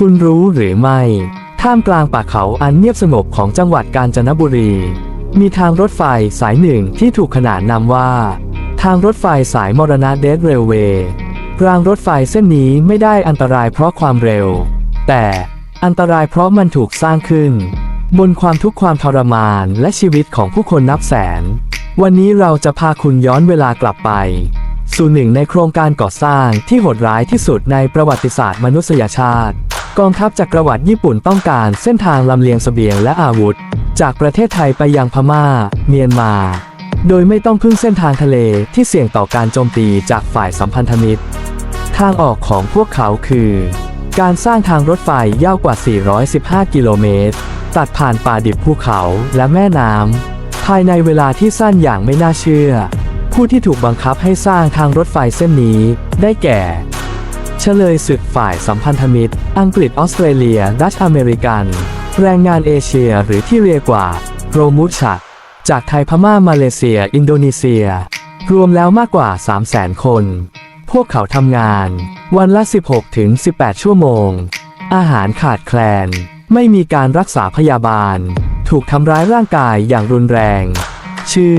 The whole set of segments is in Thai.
คุณรู้หรือไม่ ท่ามกลางป่าเขาอันเงียบสงบของจังหวัดกาญจนบุรี มีทางรถไฟสายหนึ่งที่ถูกขนานนามว่า ทางรถไฟสายมรณะเดดเรลเวย์รางรถไฟเส้นนี้ไม่ได้อันตรายเพราะความเร็ว แต่อันตรายเพราะมันถูกสร้างขึ้น บนความทุกข์ความทรมานและชีวิตของผู้คนนับแสน วันนี้เราจะพาคุณย้อนเวลากลับไป สู่หนึ่งในโครงการก่อสร้างที่โหดร้ายที่สุดในประวัติศาสตร์มนุษยชาติ กองทัพจักรวรรดิญี่ปุ่นต้องการเส้นทางลำเลียงเสบียงและอาวุธ จากประเทศไทยไปยังพม่า เมียนมา โดยไม่ต้องพึ่งเส้นทางทะเลที่เสี่ยงต่อการโจมตีจากฝ่ายสัมพันธมิตร ทางออกของพวกเขาคือ การสร้างทางรถไฟยาวกว่า 415 กิโลเมตร ตัดผ่านป่าดิบภูเขาและแม่น้ำภายในเวลาที่สั้นอย่างไม่น่าเชื่อ ผู้ที่ถูกบังคับให้สร้างทางรถไฟเส้นนี้ได้แก่ เฉลยศึกฝ่ายสัมพันธมิตร อังกฤษออสเตรเลีย ดัชอเมริกัน แรงงานเอเชียหรือที่เรียกว่า โรมุชักจากไทยพม่ามาเลเซีย อินโดนีเซีย รวมแล้วมากกว่า 300,000 คน พวกเขาทำงาน วันละ 16 ถึง 18 ชั่วโมง อาหารขาดแคลน ไม่มีการรักษาพยาบาล ถูกทำร้ายร่างกายอย่างรุนแรง ชื่อ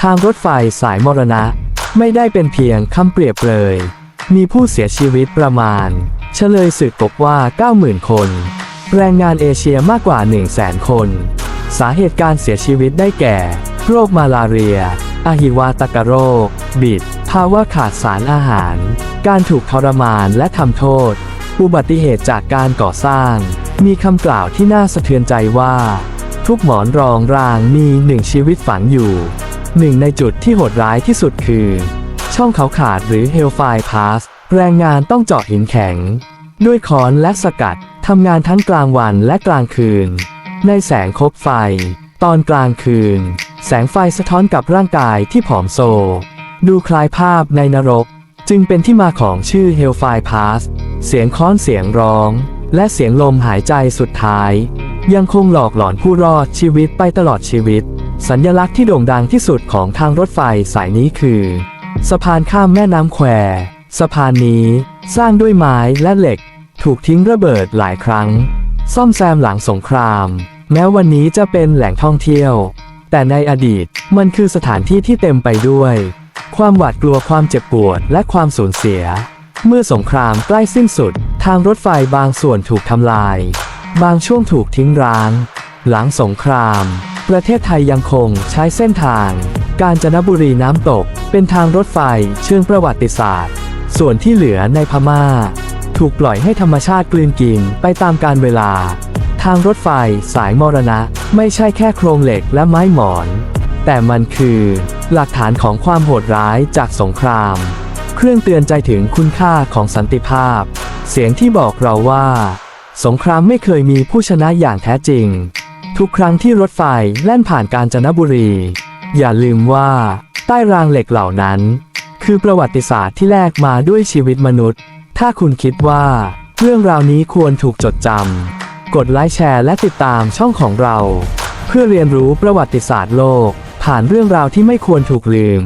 ทางรถไฟสายมรณะ ไม่ได้เป็นเพียงคำเปรียบเลย มีผู้เสียชีวิตประมาณ เฉลยสึกพบว่า 90,000 คน แรงงานเอเชียมากกว่า 100,000 คน สาเหตุการเสียชีวิตได้แก่ โรคมาลาเรีย อหิวาตกโรค บิด ภาวะขาดสารอาหาร การถูกทรมานและทำโทษ อุบัติเหตุจากการก่อสร้าง มีคำกล่าวที่น่าสะเทือนใจว่า ทุกหมอนรองรางมีหนึ่งชีวิตฝังอยู่หนึ่งในจุดที่โหดร้ายที่สุดคือ ช่องเขาขาดหรือ Hellfire Pass แรงงานต้องเจาะหินแข็ง ด้วยค้อนและสกัดทำงานทั้งกลางวันและกลางคืน ในแสงคบไฟ ตอนกลางคืน แสงไฟสะท้อนกับร่างกายที่ผอมโซ ดูคล้ายภาพในนรก จึงเป็นที่มาของชื่อ Hellfire Pass เสียงค้อนเสียงร้อง และเสียงลมหายใจสุดท้าย ยังคงหลอกหลอนผู้รอดชีวิตไปตลอดชีวิต สัญลักษณ์ที่โด่งดังที่สุดของทางรถไฟสายนี้คือ สะพานข้ามแม่น้ำแควสะพานนี้สร้างด้วยไม้และเหล็ก ถูกทิ้งระเบิดหลายครั้ง ซ่อมแซมหลังสงคราม แม้วันนี้จะเป็นแหล่งท่องเที่ยว แต่ในอดีตมันคือสถานที่ที่เต็มไปด้วย ความหวาดกลัวความเจ็บปวดและความสูญเสีย เมื่อสงครามใกล้สิ้นสุด ทางรถไฟบางส่วนถูกทำลาย บางช่วงถูกทิ้งร้าง หลังสงคราม ประเทศไทยยังคงใช้เส้นทาง กาญจนบุรีน้ำตก เป็นทางรถไฟเชิงประวัติศาสตร์ ส่วนที่เหลือในพม่า ถูกปล่อยให้ธรรมชาติกลืนกินไปตามกาลเวลา ทางรถไฟสายมรณะไม่ใช่แค่โครงเหล็กและไม้หมอน แต่มันคือ หลักฐานของความโหดร้ายจากสงคราม เครื่องเตือนใจถึงคุณค่าของสันติภาพ เสียงที่บอกเราว่า สงครามไม่เคยมีผู้ชนะอย่างแท้จริง ทุกครั้งที่รถไฟแล่นผ่านกาญจนบุรี อย่าลืมว่า ใต้รางเหล็กเหล่านั้น คือประวัติศาสตร์ที่แลกมาด้วยชีวิตมนุษย์ ถ้าคุณคิดว่า เรื่องราวนี้ควรถูกจดจำกดไลค์แชร์และติดตามช่องของเรา เพื่อเรียนรู้ประวัติศาสตร์โลก ผ่านเรื่องราวที่ไม่ควรถูกลืม